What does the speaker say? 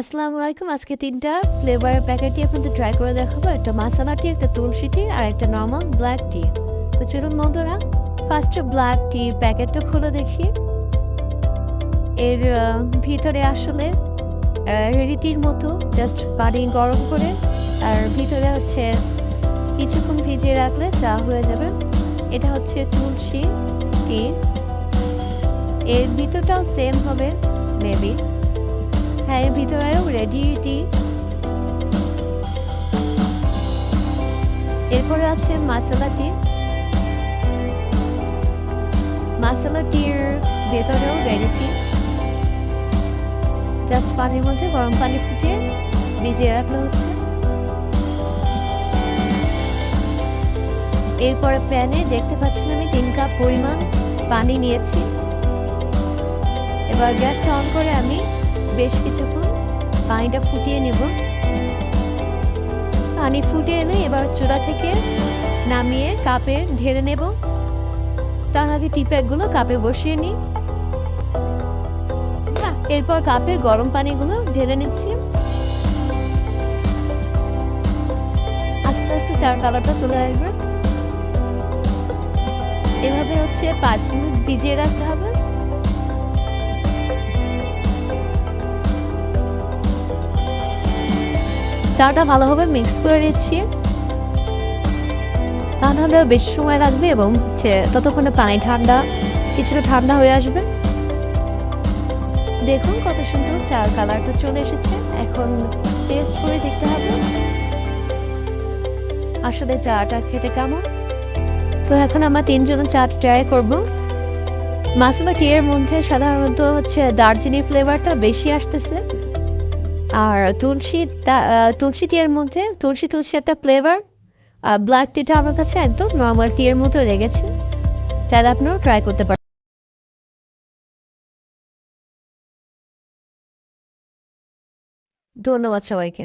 আসসালামু আলাইকুম আজকে তিনটা। ফ্লেভারের প্যাকেটই আপনাদের ট্রাই করে দেখাবো। একটা মাসালা টি একটা তুলসী টি আর একটা নর্মাল ব্ল্যাক টি তো চলুন বন্ধুরা ফার্স্ট ব্ল্যাক টি প্যাকেটটা খুলে দেখি। এর ভিতরে আসলে রিটির মতো জাস্ট পানি গরম করে, আর ভিতরে হচ্ছে কিছুক্ষণ ভিজিয়ে রাখলে চা হয়ে যাবে। এটা হচ্ছে তুলসী টি এর ভিতরটাও সেম হবে মেবি হ্যাঁ এর ভিতরেও রেডি টি এরপরে আছে মাসালা টি মাসালা টির ভেতরেও রেডি টি জাস্ট পানির মধ্যে গরম পানি ফুটিয়ে ভিজিয়ে রাখলে হচ্ছে। এরপরে প্যানে দেখতে পাচ্ছেন আমি তিন কাপ পরিমাণ পানি নিয়েছি। এবার গ্যাসটা অন করে আমি বেশ কিছুক্ষণ পানিটা ফুটিয়ে নেব। পানি ফুটে এলে এবার চূড়া থেকে নামিয়ে কাপে ঢেলে নেব। তার আগে টি প্যাকগুলো কাপে বসিয়ে নিই। এরপর কাপে গরম পানিগুলো ঢেলে নিচ্ছি। আস্তে আস্তে চার কালারটা চলে আসবে। এভাবে হচ্ছে পাঁচ মিনিট ভিজিয়ে রাখতে হবে। চাটা ভালোভাবে মিক্স করে নিচ্ছি। তা নাহলে বেশি সময় লাগবে এবং হচ্ছে ততক্ষণে পানি ঠান্ডা, কিছুটা ঠান্ডা হয়ে আসবে। দেখুন কত সুন্দর চার কালারটা চলে এসেছে। এখন টেস্ট করে দেখতে হবে। আসলে চাটা খেতে কেমন? তো এখন আমরা তিনজন চা ট্রাই করব। মাসালা টি এর মধ্যে সাধারণত হচ্ছে দারচিনি ফ্লেভারটা বেশি আসতেছে। আর তুলসী তুলসী টি এর মধ্যে, তুলসী তুলসী একটা ফ্লেভার আর ব্ল্যাক টিটা আমার কাছে একদম নর্মাল টিয়ের মতো লেগেছে। চাইলে আপনারাও ট্রাই করতে পারেন। ধন্যবাদ সবাইকে।